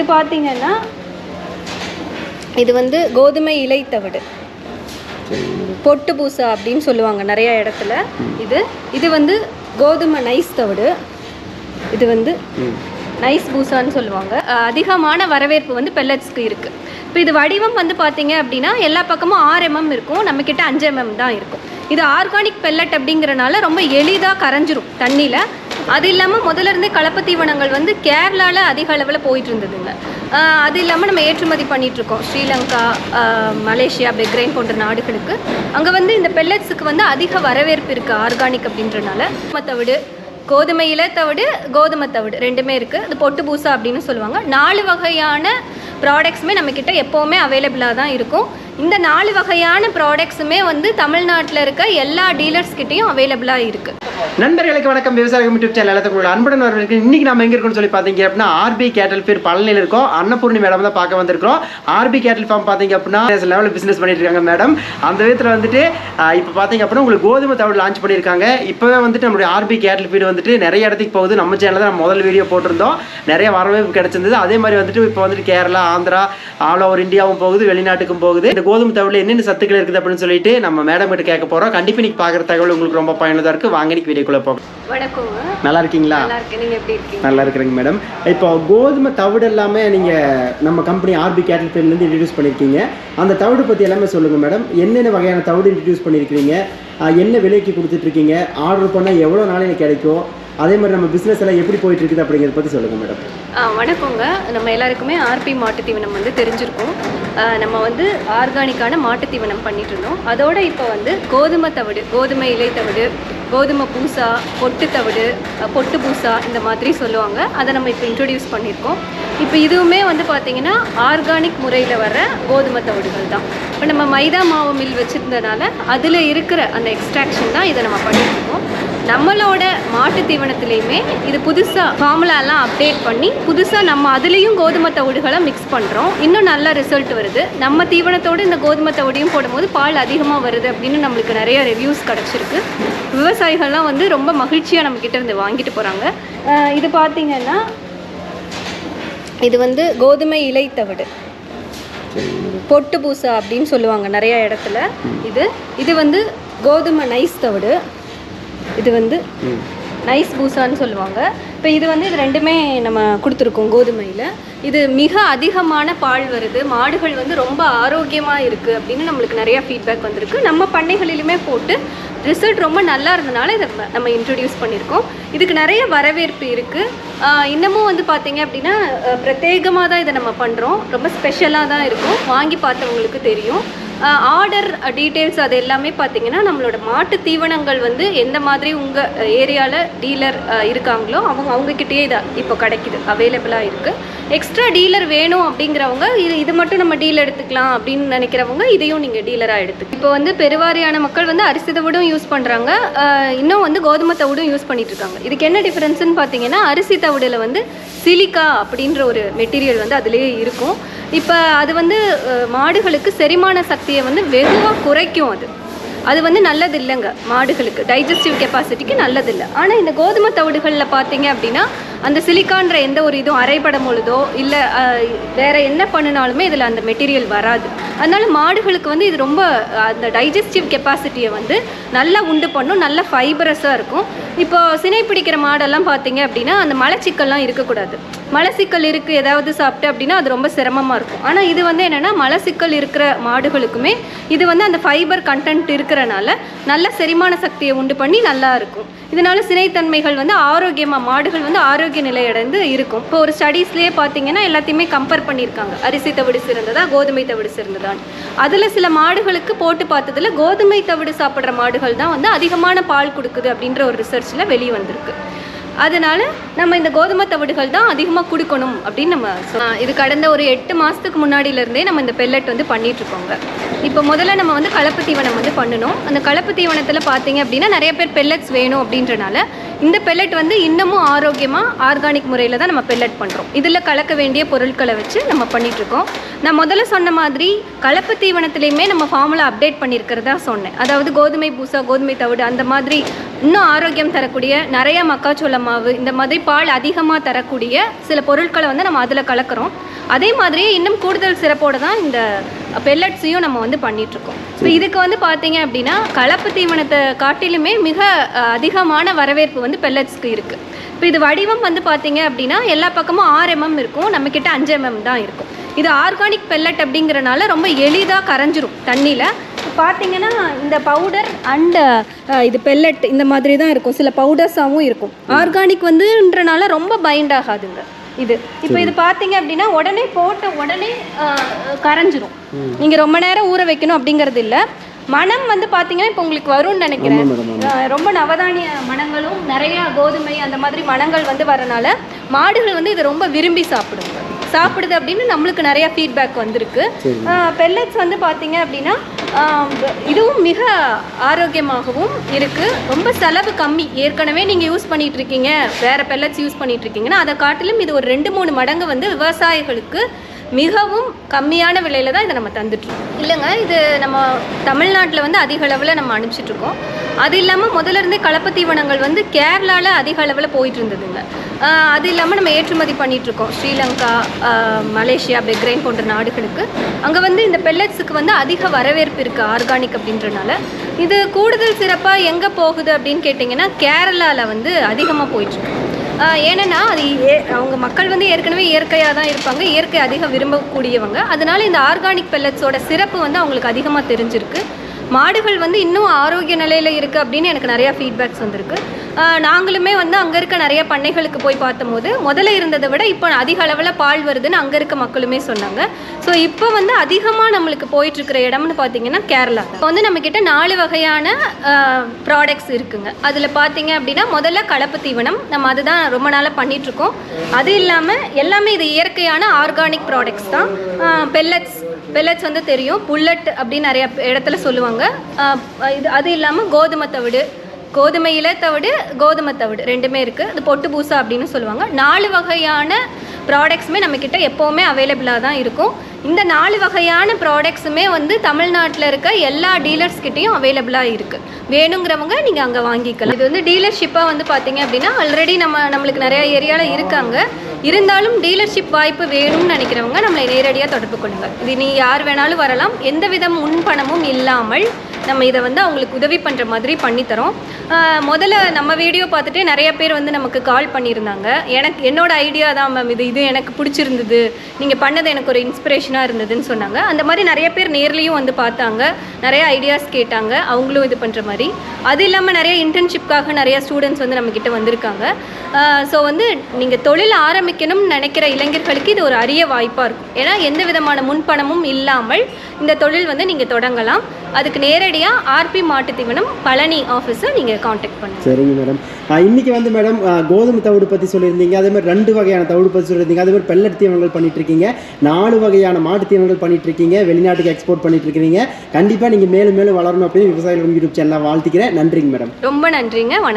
இது பார்த்தீங்கன்னா இது வந்து கோதுமை இலை தவிடு. பொட்டு பூசா அப்படின்னு சொல்லுவாங்க நிறைய இடத்துல. இது இது வந்து கோதுமை நைஸ் தவிடு. இது வந்து நைஸ் பூசான்னு சொல்லுவாங்க. அதிகமான வரவேற்பு வந்து பெல்லட்ஸ்க்கு இருக்குது இப்போ இது வடிவம் வந்து பார்த்தீங்க அப்படின்னா எல்லா பக்கமும் ஆறு எம்எம் இருக்கும். நம்மக்கிட்ட அஞ்சு எம்எம் தான் இருக்கும். இது ஆர்கானிக் பெல்லட் அப்படிங்கிறனால ரொம்ப எளிதாக கரைஞ்சிரும் தண்ணியில். அது இல்லாமல் முதல்ல இருந்தே கலப்பு தீவனங்கள் வந்து கேரளாவில் அதிக அளவில் போயிட்டு இருந்ததுங்க அது இல்லாமல் நம்ம ஏற்றுமதி பண்ணிட்டு இருக்கோம் ஸ்ரீலங்கா மலேசியா பெக்ரைன் போன்ற நாடுகளுக்கு. அங்கே வந்து இந்த பெல்லட்ஸுக்கு வந்து அதிக வரவேற்பு இருக்குது ஆர்கானிக் அப்படின்றனால. தவிடு கோதுமை இலை தவிடு கோதுமை தவிடு ரெண்டுமே இருக்குது அது பொட்டு பூசா அப்படின்னு சொல்லுவாங்க. நாலு வகையான ப்ராடக்ட்ஸுமே நம்மக்கிட்ட எப்போவுமே அவைலபிளாக தான் இருக்கும். இந்த நாலு வகையான ப்ராடக்ட்ஸுமே வந்து தமிழ்நாட்டில் இருக்க எல்லா டீலர்ஸ்கிட்டையும் அவைலபிளாக இருக்குது நண்பர்களுக்கு வணக்கம். விவசாயம் யூடியூப் சேனல் எல்லாத்துக்கும் அன்புடன் வரவேற்கு இன்னைக்கு நம்ம எங்க இருக்கோம்னு சொல்லி பார்த்தீங்க அப்படின்னா ஆர்பி கேட்டல் பேர் பழனியில் இருக்கோம். அன்னபூர்ணி மேடம் தான் பார்க்க வந்திருக்கிறோம். ஆர்பி கேட்டல் ஃபார்ம் பார்த்தீங்க அப்படின்னா லெவலில் பிஸ்னஸ் பண்ணிட்டு இருக்காங்க மேடம். அந்த விதத்தில் வந்துட்டு இப்போ பார்த்தீங்க அப்படின்னா உங்களுக்கு கோதுமை தவிர லான்ச் பண்ணியிருக்காங்க. இப்போவே வந்துட்டு நம்மளுடைய ஆர்பி கேட்டல் ஃபீடு வந்துட்டு நிறைய இடத்துக்கு போகுது. நம்ம சேனலில் தான் நம்ம முதல் வீடியோ போட்டிருந்தோம். நிறைய வரவேற்பு கிடச்சிருந்தது. அதே மாதிரி வந்துட்டு இப்போ வந்துட்டு கேரளா ஆந்திரா ஆல் ஓவர் இந்தியாவும் போகுது. வெளிநாட்டுக்கும் போகுது. இந்த கோதுமை தவிடுல என்னென்ன சத்துக்கள் இருக்குது அப்படின்னு சொல்லிட்டு நம்ம மேடம் கிட்ட கேட்க போகிறோம் கண்டிப்பாக இன்னைக்கு பார்க்குற தகவல் உங்களுக்கு ரொம்ப பயனுள்ளதாக இருக்குது வாங்க இன்னைக்கு வீடியோக்குள்ளே போகும் வணக்கங்க. நல்லா இருக்கீங்களா? நல்லா நீங்கள் இருக்கிறேங்க மேடம் இப்போ கோதுமை தவிடு எல்லாமே நீங்கள் நம்ம கம்பெனி ஆர்பி கேட்டல் பேர்லேருந்து இன்ட்ரடியூஸ் பண்ணியிருக்கீங்க அந்த தவிடு பற்றி எல்லாமே சொல்லுங்கள் மேடம் என்னென்ன வகையான தவிடு இன்ட்ரடியூஸ் பண்ணியிருக்கிறீங்க என்ன விலைக்கு கொடுத்துட்ருக்கீங்க? ஆர்டர் பண்ணால் எவ்வளோ நாளைக்கு கிடைக்கும்? அதே மாதிரி நம்ம பிஸ்னஸ் எல்லாம் எப்படி போயிட்டு இருக்குது அப்படிங்கிறத பற்றி சொல்லுங்கள் மேடம் வணக்கங்க. நம்ம எல்லாருக்குமே ஆர்பி மாட்டுத் தீவனம் வந்து தெரிஞ்சிருக்கும். நம்ம வந்து ஆர்கானிக்கான மாட்டுத் தீவனம் பண்ணிட்டு இருந்தோம் அதோட இப்போ வந்து கோதுமை தவிடு கோதுமை இலை தவிடு கோதுமை பூசா பொட்டு தவிடு பொட்டு பூசா இந்த மாதிரி சொல்லுவாங்க. அதை நம்ம இப்போ இன்ட்ரொடியூஸ் பண்ணியிருக்கோம். இப்போ இதுவுமே வந்து பார்த்திங்கன்னா ஆர்கானிக் முறையில் வர கோதுமை தவிடுகள் தான். இப்போ நம்ம மைதா மாவு மில் வச்சுருந்தனால அதில் இருக்கிற அந்த எக்ஸ்ட்ராக்ஷன் தான் இதை நம்ம பண்ணியிருக்கோம் நம்மளோட மாட்டு தீவனத்துலேயுமே இது புதுசாக ஃபார்முலாலாம் அப்டேட் பண்ணி புதுசாக நம்ம அதுலேயும் கோதுமை தவிடுகளை மிக்ஸ் பண்ணுறோம் இன்னும் நல்ல ரிசல்ட் வருது. நம்ம தீவனத்தோடு இந்த கோதுமை தவிடையும் போடும்போது பால் அதிகமாக வருது அப்படின்னு நம்மளுக்கு நிறைய ரிவ்யூஸ் கிடச்சிருக்கு. விவசாயிகள்லாம் வந்து ரொம்ப மகிழ்ச்சியாக நம்மக்கிட்ட இருந்து வாங்கிட்டு போகிறாங்க இது பார்த்திங்கன்னா இது வந்து கோதுமை இலை தவிடு. பொட்டு பூசா அப்படின்னு சொல்லுவாங்க நிறைய இடத்துல. இது இது வந்து கோதுமை நைஸ் தவிடு. இது வந்து நைஸ் பூசான்னு சொல்லுவாங்க. இப்போ இது வந்து இது ரெண்டுமே நம்ம கொடுத்துருக்கோம் கோதுமையில். இது மிக அதிகமான பால் வருது. மாடுகள் வந்து ரொம்ப ஆரோக்கியமாக இருக்குது அப்படின்னு நம்மளுக்கு நிறையா ஃபீட்பேக் வந்திருக்கு. நம்ம பண்ணைகளிலுமே போட்டு ரிசல்ட் ரொம்ப நல்லா இருந்தனால இதை நம்ம இன்ட்ரடியூஸ் பண்ணியிருக்கோம் இதுக்கு நிறைய வரவேற்பு இருக்குது இன்னமும் வந்து பார்த்தீங்க அப்படின்னா பிரத்யேகமாக தான் இதை நம்ம பண்ணுறோம் ரொம்ப ஸ்பெஷலாக தான் இருக்கும். வாங்கி பார்த்தவங்களுக்கு தெரியும். ஆர்டர் டீட்டெயில்ஸ் அது எல்லாமே பார்த்தீங்கன்னா நம்மளோட மாட்டு தீவனங்கள் வந்து எந்த மாதிரி உங்கள் ஏரியாவில் டீலர் இருக்காங்களோ அவங்க அவங்கக்கிட்டேயே தான் இப்போ கிடைக்குது அவைலபிளாக இருக்குது எக்ஸ்ட்ரா டீலர் வேணும் அப்படிங்கிறவங்க இது இது மட்டும் நம்ம டீல் எடுத்துக்கலாம் அப்படின்னு நினைக்கிறவங்க இதையும் நீங்கள் டீலராக எடுத்து இப்போ வந்து பெருவாரியான மக்கள் வந்து அரிசி தவிடும் யூஸ் பண்ணுறாங்க இன்னும் வந்து கோதுமை தவிடும் யூஸ் பண்ணிகிட்ருக்காங்க இருக்காங்க. இதுக்கு என்ன டிஃப்ரென்ஸ்னு பார்த்தீங்கன்னா அரிசி தவிடில் வந்து சிலிக்கா அப்படின்ற ஒரு மெட்டீரியல் வந்து அதுலேயே இருக்கும். இப்போ அது வந்து மாடுகளுக்கு செரிமான சக்தியை வந்து வெகுவாக குறைக்கும் அது. அது வந்து நல்லது இல்லைங்க மாடுகளுக்கு. டைஜஸ்டிவ் கெப்பாசிட்டிக்கு நல்லது இல்லை. ஆனால் இந்த கோதுமை தவிடுகளில் பார்த்தீங்க அப்படின்னா அந்த சிலிக்கான்ற எந்த ஒரு இதுவும் அரைப்படும் பொழுதோ இல்லை வேற என்ன பண்ணினாலுமே இதில் அந்த மெட்டீரியல் வராது. அதனால மாடுகளுக்கு வந்து இது ரொம்ப அந்த டைஜஸ்டிவ் கெப்பாசிட்டியை வந்து நல்லா உண்டு பண்ணும் நல்ல ஃபைபரஸாக இருக்கும். இப்போ சினை பிடிக்கிற மாடெல்லாம் பார்த்தீங்க அப்படின்னா அந்த மலச்சிக்கல்லாம் இருக்கக்கூடாது. மலச்சிக்கல் இருக்குது ஏதாவது சாப்பிட்டு அப்படின்னா அது ரொம்ப சிரமமாக இருக்கும். ஆனால் இது வந்து என்னென்னா மலச்சிக்கல் இருக்கிற மாடுகளுக்குமே இது வந்து அந்த ஃபைபர் கண்டென்ட் இருக்கிறனால நல்ல செரிமான சக்தியை உண்டு பண்ணி நல்லா இருக்கும். இதனால சினைத்தன்மைகள் வந்து ஆரோக்கியமாக மாடுகள் வந்து ஆரோக்கிய நிலையடைந்து இருக்கும். இப்போ ஒரு ஸ்டடீஸ்லேயே பார்த்தீங்கன்னா எல்லாத்தையுமே கம்பேர் பண்ணியிருக்காங்க. அரிசி தவிடு சிறந்ததா கோதுமை தவிடு சிறந்ததான்னு. அதில் சில மாடுகளுக்கு போட்டு பார்த்ததுல கோதுமை தவிடு சாப்பிட்ற மாடுகள் தான் வந்து அதிகமான பால் கொடுக்குது அப்படின்ற ஒரு ரிசர்ச்சில் வெளியே வந்திருக்கு அதனால் நம்ம இந்த கோதுமை தவிடுகள் தான் அதிகமாக கொடுக்கணும் அப்படின்னு நம்ம இது கடந்த ஒரு எட்டு மாதத்துக்கு முன்னாடியிலேருந்தே நம்ம இந்த பெல்லட் வந்து பண்ணிகிட்ருக்கோங்க இப்போ முதல்ல நம்ம வந்து கலப்பு தீவனம் வந்து பண்ணணும். அந்த கலப்பு தீவனத்தில் பார்த்தீங்க அப்படின்னா நிறைய பேர் பெல்லட்ஸ் வேணும் அப்படின்றனால இந்த பெல்லட் வந்து இன்னமும் ஆரோக்கியமாக ஆர்கானிக் முறையில் தான் நம்ம பெல்லட் பண்ணுறோம் இதில் கலக்க வேண்டிய பொருட்களை வச்சு நம்ம பண்ணிகிட்ருக்கோம் நான் முதல்ல சொன்ன மாதிரி கலப்பு தீவனத்துலேயுமே நம்ம ஃபார்முலா அப்டேட் பண்ணியிருக்கிறதா சொன்னேன். அதாவது கோதுமை பூசா கோதுமை தவிடு அந்த மாதிரி இன்னும் ஆரோக்கியம் தரக்கூடிய நிறைய மக்காச்சோள மாவு இந்த மாதிரி பால் அதிகமாக தரக்கூடிய சில பொருட்களை வந்து நம்ம அதில் கலக்கிறோம். அதே மாதிரியே இன்னும் கூடுதல் சிறப்போடு தான் இந்த பெல்லட்ஸையும் நம்ம வந்து பண்ணிகிட்ருக்கோம் ஸோ இதுக்கு வந்து பார்த்தீங்க அப்படின்னா கலப்பு தீவனத்தை காட்டிலுமே மிக அதிகமான வரவேற்பு வந்து பெல்லட்ஸ்க்கு இருக்குது இப்போ இது வடிவம் வந்து பார்த்தீங்க அப்படின்னா எல்லா பக்கமும் ஆறு எம்எம் இருக்கும். நம்மக்கிட்ட அஞ்சு எம்எம் தான் இருக்கும். இது ஆர்கானிக் பெல்லட் அப்படிங்கிறனால ரொம்ப எளிதாக கரைஞ்சிரும் தண்ணியில். பார்த்தீங்கன்னா இந்த பவுடர் அண்ட் இது பெல்லட் இந்த மாதிரி தான் இருக்கும். சில பவுடர்ஸாகவும் இருக்கும். ஆர்கானிக் வந்துன்றனால ரொம்ப பைண்ட் ஆகாதுங்க. இது. இப்போ இது பார்த்தீங்க அப்படின்னா உடனே போட்ட உடனே கரைஞ்சிரும். நீங்கள் ரொம்ப நேரம் ஊற வைக்கணும் அப்படிங்கிறது இல்லை. மனம் வந்து பார்த்தீங்கன்னா இப்போ உங்களுக்கு வரும்னு நினைக்கிறேன். ரொம்ப நவதானிய மணங்களும் நிறைய கோதுமை அந்த மாதிரி மணங்கள் வந்து வரனால மாடுகள் வந்து இதை ரொம்ப விரும்பி சாப்பிடுங்க சாப்பிடுது அப்படின்னு நம்மளுக்கு நிறைய ஃபீட்பேக் வந்திருக்கு. பெல்லட்ஸ் வந்து பார்த்தீங்க அப்படின்னா இதுவும் மிக ஆரோக்கியமாகவும் இருக்குது ரொம்ப செலவு கம்மி. ஏற்கனவே நீங்கள் யூஸ் பண்ணிட்டு இருக்கீங்க. வேறு பெல்லட்ஸ் யூஸ் பண்ணிட்டு இருக்கீங்கன்னா அதை காட்டிலும் இது ஒரு ரெண்டு மூணு மடங்கு வந்து விவசாயிகளுக்கு மிகவும் கம்மியான விலையில தான் இதை நம்ம தந்துட்டுருக்கோம். இல்லைங்க இது நம்ம தமிழ்நாட்டில் வந்து அதிக அளவில் நம்ம அனுப்பிச்சிட்ருக்கோம் அது இல்லாமல் முதல்ல இருந்தே கலப்பு தீவனங்கள் வந்து கேரளாவில் அதிக அளவில் போயிட்டு இருந்ததுங்க அது இல்லாமல் நம்ம ஏற்றுமதி பண்ணிகிட்ருக்கோம் ஸ்ரீலங்கா மலேசியா பெக்ரைன் போன்ற நாடுகளுக்கு. அங்கே வந்து இந்த பெல்லட்ஸுக்கு வந்து அதிக வரவேற்பு இருக்குது ஆர்கானிக் அப்படின்றனால. இது கூடுதல் சிறப்பாக எங்கே போகுது அப்படின்னு கேட்டிங்கன்னா கேரளாவில் வந்து அதிகமாக போயிட்டுருக்கு. ஏன்னா அது ஏ- அவங்க மக்கள் வந்து ஏற்கனவே இயற்கையாக தான் இருப்பாங்க இயற்கை அதிகம் விரும்பக்கூடியவங்க. அதனால இந்த ஆர்கானிக் பெல்லட்ஸோட சிறப்பு வந்து அவங்களுக்கு அதிகமாக தெரிஞ்சிருக்கு. மாடுகள் வந்து இன்னும் ஆரோக்கிய நிலையில் இருக்குது அப்படின்னு எனக்கு நிறையா ஃபீட்பேக்ஸ் வந்திருக்கு. நாங்களுமே வந்து அங்கே இருக்க நிறைய பண்ணைகளுக்கு போய் பார்த்தபோது முதல்ல இருந்ததை விட இப்போ அதிக அளவில் பால் வருதுன்னு அங்கே இருக்க மக்களுமே சொன்னாங்க. ஸோ இப்போ வந்து அதிகமாக நம்மளுக்கு போயிட்டுருக்கிற இடம்னு பார்த்தீங்கன்னா கேரளா. இப்போ வந்து நம்மக்கிட்ட நாலு வகையான ப்ராடக்ட்ஸ் இருக்குங்க. அதில் பார்த்தீங்க அப்படின்னா முதல்ல கலப்பு தீவனம். நம்ம அதுதான் ரொம்ப நாளாக பண்ணிகிட்ருக்கோம் அது இல்லாமல் எல்லாமே இது இயற்கையான ஆர்கானிக் ப்ராடக்ட்ஸ் தான். பெல்லட்ஸ் பெல்லட்ஸ் வந்து தெரியும். புல்லட் அப்படின்னு நிறைய இடத்துல சொல்லுவாங்க. இது அது இல்லாமல் கோதுமை தவிடு கோதுமை இலை தவிடு கோதுமை தவிடு. ரெண்டுமே இருக்குது அது பொட்டு பூசா அப்படின்னு சொல்லுவாங்க. நாலு வகையான ப்ராடக்ட்ஸுமே நம்மக்கிட்ட எப்போவுமே அவைலபிளாக தான் இருக்கும். இந்த நாலு வகையான ப்ராடக்ட்ஸுமே வந்து தமிழ்நாட்டில் இருக்க எல்லா டீலர்ஸ்கிட்டையும் அவைலபிளாக இருக்குது வேணுங்கிறவங்க நீங்கள் அங்கே வாங்கிக்கலாம். இது வந்து டீலர்ஷிப்பாக வந்து பார்த்தீங்க அப்படின்னா ஆல்ரெடி நம்ம நம்மளுக்கு நிறையா ஏரியாவில் இருக்காங்க. இருந்தாலும் டீலர்ஷிப் வாய்ப்பு வேணும்னு நினைக்கிறவங்க நம்மளை நேரடியாக தொடர்பு கொள்ளுங்கள் இது நீ யார் வேணாலும் வரலாம். எந்த விதம் முன்பணமும் இல்லாமல் நம்ம இதை வந்து அவங்களுக்கு உதவி பண்ணுற மாதிரி பண்ணித்தரோம். முதல்ல நம்ம வீடியோ பார்த்துட்டு நிறைய பேர் வந்து நமக்கு கால் பண்ணியிருந்தாங்க. எனக்கு என்னோட ஐடியா தான் மேம் இது இது எனக்கு பிடிச்சிருந்தது. நீங்கள் பண்ணது எனக்கு ஒரு இன்ஸ்பிரேஷனாக இருந்ததுன்னு சொன்னாங்க. அந்த மாதிரி நிறைய பேர் நேர்லேயும் வந்து பார்த்தாங்க. நிறைய ஐடியாஸ் கேட்டாங்க. அவங்களும் இது பண்ணுற மாதிரி. அது இல்லாமல் நிறைய இன்டர்ன்ஷிப்காக நிறைய ஸ்டூடெண்ட்ஸ் வந்து நம்மக்கிட்ட வந்திருக்காங்க. ஸோ வந்து நீங்கள் தொழில் ஆரம்பிக்கணும்னு நினைக்கிற இளைஞர்களுக்கு இது ஒரு அரிய வாய்ப்பாக இருக்கும். ஏன்னா எந்த விதமான முன்பணமும் இல்லாமல் இந்த தொழில் வந்து நீங்கள் தொடங்கலாம். அதுக்கு நேரடியாக ஆர்பி மாட்டுத் தீவனம் பழனி ஆஃபீஸை நீங்கள் காண்டாக்ட் பண்ணுங்கள் சரிங்க மேடம் இன்னைக்கு வந்து மேடம் கோதுமை தவிடு பற்றி சொல்லியிருந்தீங்க. அதே மாதிரி ரெண்டு வகையான தவிடு பற்றி சொல்லியிருந்தீங்க. அதே மாதிரி பெல்லட் தீவனங்கள் பண்ணிட்டு இருக்கீங்க நாலு வகையான மாட்டு தீவனங்கள் பண்ணிட்டு இருக்கீங்க வெளிநாட்டுக்கு எக்ஸ்போர்ட் பண்ணிட்டு இருக்கீங்க கண்டிப்பாக நீங்கள் மேலும் மேலும் வளரணும் அப்படின்னு விவசாயிகள் யூடியூப் சேனலை வாழ்த்திக்கிறேன். நன்றிங்க மேடம் ரொம்ப நன்றிங்க. வணக்கம்.